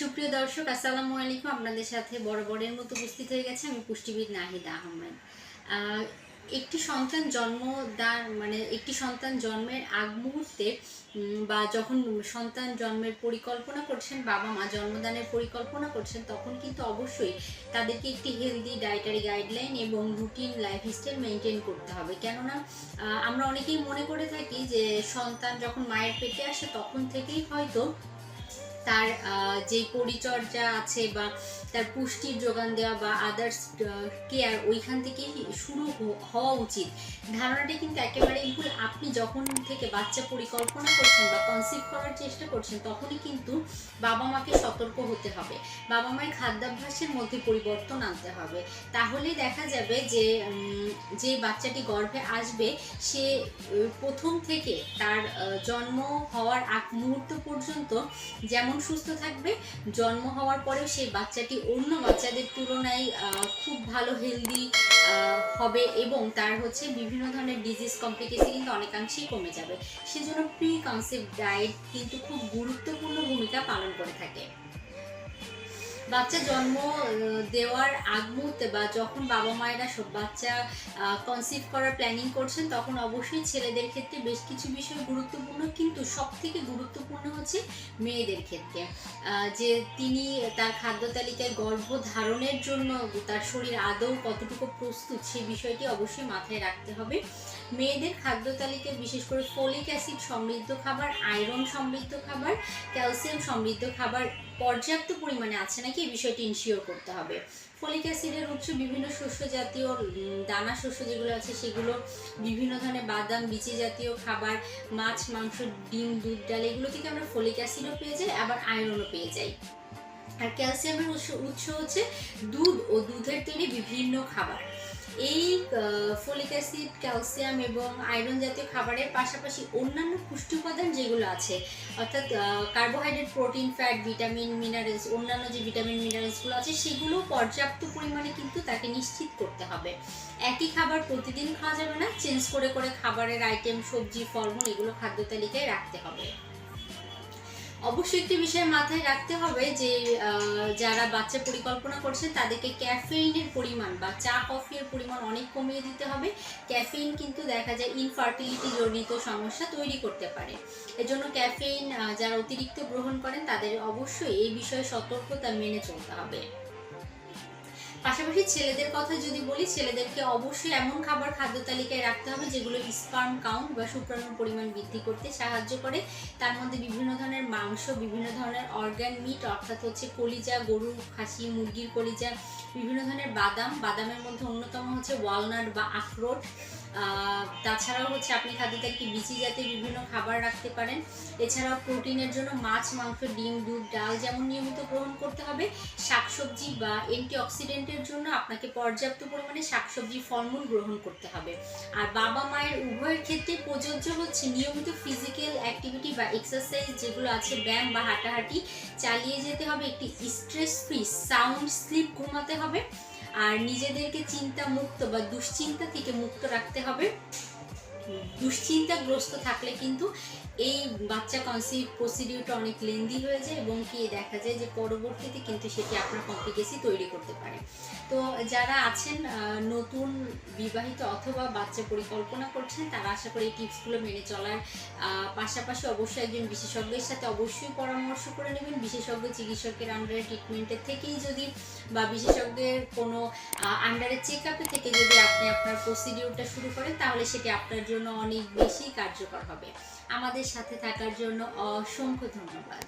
সুপ্রিয় দর্শক, আসসালামু আলাইকুম। আপনাদের সাথে বরাবরের মতো উপস্থিত হয়ে গেছে আমি পুষ্টিবিদ নাহিদা আহমেদ। একটি সন্তান জন্ম দান মানে একটি সন্তান জন্মের আগ মুহূর্তে বা যখন সন্তান জন্মের পরিকল্পনা করছেন, বাবা মা জন্মদানের পরিকল্পনা করছেন, তখন কিন্তু অবশ্যই তাদেরকে একটি হেলদি ডায়েটারি গাইডলাইন এবং রুটিন লাইফস্টাইল মেনটেন করতে হবে। কেননা আমরা অনেকেই মনে করে থাকি যে সন্তান যখন মায়ের পেটে আসে, তখন থেকেই হয়তো তার আহ, যে পরিচর্যা আছে বা তার পুষ্টির যোগান দেওয়া বা আদার্স কেয়ার ওইখান থেকেই শুরু হওয়া উচিত। ধারণাটা কিন্তু একেবারেই ভুল। আপনি যখন থেকে বাচ্চা পরিকল্পনা করছেন বা কনসিভ করার চেষ্টা করছেন তখনই কিন্তু বাবা মাকে সতর্ক হতে হবে। বাবা মায়ের খাদ্যাভ্যাসের মধ্যে পরিবর্তন আনতে হবে। তাহলেই দেখা যাবে যে যে বাচ্চাটি গর্ভে আসবে সে প্রথম থেকে তার জন্ম হওয়ার আগ মুহূর্ত পর্যন্ত যেমন সুস্থ থাকবে? জন্ম হওয়ার পরেও সেই বাচ্চাটি অন্য বাচ্চাদের তুলনায় খুব ভালো হেলদি হবে এবং তার হচ্ছে বিভিন্ন ধরনের ডিজিজ কমপ্লিকেশন কিন্তু অনেকাংশেই কমে যাবে। সেজন্য প্রি কনসেপ্ট ডায়েট কিন্তু খুব গুরুত্বপূর্ণ ভূমিকা পালন করে থাকে। বাচ্চা জন্ম দেওয়ার আগ মুহূর্তে বা যখন বাবা মায়েরা সব বাচ্চা কনসিভ করার প্ল্যানিং করছেন, তখন অবশ্যই ছেলেদের ক্ষেত্রে বেশ কিছু বিষয় গুরুত্বপূর্ণ, কিন্তু সব থেকে গুরুত্বপূর্ণ হচ্ছে মেয়েদের ক্ষেত্রে। যে তিনি তার খাদ্য তালিকায় গর্ভ ধারণের জন্য তার শরীর আদৌ কতটুকু প্রস্তুত সেই বিষয়টি অবশ্যই মাথায় রাখতে হবে। মেয়েদের খাদ্য তালিকায় বিশেষ করে ফোলিক অ্যাসিড সমৃদ্ধ খাবার, আয়রন সমৃদ্ধ খাবার, ক্যালসিয়াম সমৃদ্ধ খাবার পর্যাপ্ত পরিমাণে আছে নাকি এই বিষয়টি ইনশিওর করতে হবে? ফলিক অ্যাসিডের উৎস বিভিন্ন শস্য জাতীয় দানা শস্য যেগুলো আছে সেগুলো, বিভিন্ন ধরনের বাদাম, বিচি জাতীয় খাবার, মাছ, মাংস, ডিম, দুধ, ডাল এগুলো থেকে আমরা ফলিক অ্যাসিডও পেয়ে যাই, আবার আয়রনও পেয়ে যাই? আর ক্যালসিয়ামের উৎস উৎস হচ্ছে দুধ ও দুধের তৈরি বিভিন্ন খাবার। এই ফলিক অ্যাসিড, ক্যালসিয়াম এবং আয়রন জাতীয় খাবারের পাশাপাশি অন্যান্য পুষ্টি উপাদান যেগুলো আছে, অর্থাৎ carbohydrate protein fat vitamin minerals অন্যান্য যে ভিটামিন মিনারেলসগুলো আছে, সেগুলো পর্যাপ্ত পরিমাণে কিন্তু তাকে নিশ্চিত করতে হবে। একই খাবার প্রতিদিন খাওয়া যাবে না চেঞ্জ করে করে খাবারের আইটেম সবজি, ফলমূল এগুলো খাদ্য তালিকায় রাখতে হবে। অবশ্যই একটি বিষয় মাথায় রাখতে হবে যে যারা বাচ্চা পরিকল্পনা করছে, তাদেরকে ক্যাফেইনের পরিমাণ বা চা, কফির পরিমাণ অনেক কমিয়ে দিতে হবে। ক্যাফেইন কিন্তু দেখা যায় ইনফার্টিলিটি জনিত সমস্যা তৈরি করতে পারে। এজন্য ক্যাফেইন যারা অতিরিক্ত গ্রহণ করেন, তাদের অবশ্যই এই বিষয়ে সতর্কতা মেনে চলতে হবে। পাশাপাশি ছেলেদের কথা যদি বলি, ছেলেদেরকে অবশ্যই এমন খাবার খাদ্য তালিকায় রাখতে হবে যেগুলো স্পার্ম কাউন্ট বা শুক্রাণুর পরিমাণ বৃদ্ধি করতে সাহায্য করে। তার মধ্যে বিভিন্ন ধরনের মাংস, বিভিন্ন ধরনের অর্গান মিট অর্থাৎ হচ্ছে কলিজা গরু খাসি, মুরগির কলিজা বিভিন্ন ধরনের বাদাম। বাদামের মধ্যে অন্যতম হচ্ছে ওয়ালনাট বা আখরোট। তাছাড়াও হচ্ছে আপনি খাদ্য তালিকায় বিচি জাতীয় বিভিন্ন খাবার রাখতে পারেন। এছাড়াও প্রোটিনের জন্য মাছ, মাংস, ডিম, দুধ, ডাল যেমন নিয়মিত গ্রহণ করতে হবে। শাকসবজি বা অ্যান্টিঅক্সিডেন্টের জন্য আপনাকে পর্যাপ্ত পরিমাণে শাকসবজি ফলমূল গ্রহণ করতে হবে। আর বাবা মায়ের উভয়ের ক্ষেত্রে প্রযোজ্য হচ্ছে নিয়মিত ফিজিক্যাল অ্যাক্টিভিটি বা এক্সারসাইজ যেগুলো আছে ব্যায়াম বা হাঁটাহাঁটি। চালিয়ে যেতে হবে একটি স্ট্রেস ফ্রি সাউন্ড স্লিপ ঘুমাতে হবে। আর নিজেদেরকে চিন্তা মুক্ত বা দুশ্চিন্তা থেকে মুক্ত রাখতে হবে। দুশ্চিন্তাগ্রস্ত থাকলে কিন্তু এই বাচ্চা কনসিভ প্রসিডিউরটা অনেক লেন্দি হয়ে যায় এবং কি দেখা যায় যে পরবর্তীতে কিন্তু সেটি আপনার কমপ্লিকেসি তৈরি করতে পারে। তো যারা আছেন নতুন বিবাহিত অথবা বাচ্চা পরিকল্পনা করছেন, তারা আশা করি এই টিপসগুলো মেনে চলার পাশাপাশি অবশ্যই একজন বিশেষজ্ঞের সাথে অবশ্যই পরামর্শ করে নেবেন। বিশেষজ্ঞ চিকিৎসকের আন্ডারে ট্রিটমেন্টের থেকেই যদি বা বিশেষজ্ঞের কোনো আন্ডারে চেক আপে থেকে যদি আপনি আপনার প্রসিডিউরটা শুরু করেন, তাহলে সেটি আপনার জন্য অনেক বেশি কার্যকর হবে। আমাদের সাথে থাকার জন্য অসংখ্য ধন্যবাদ।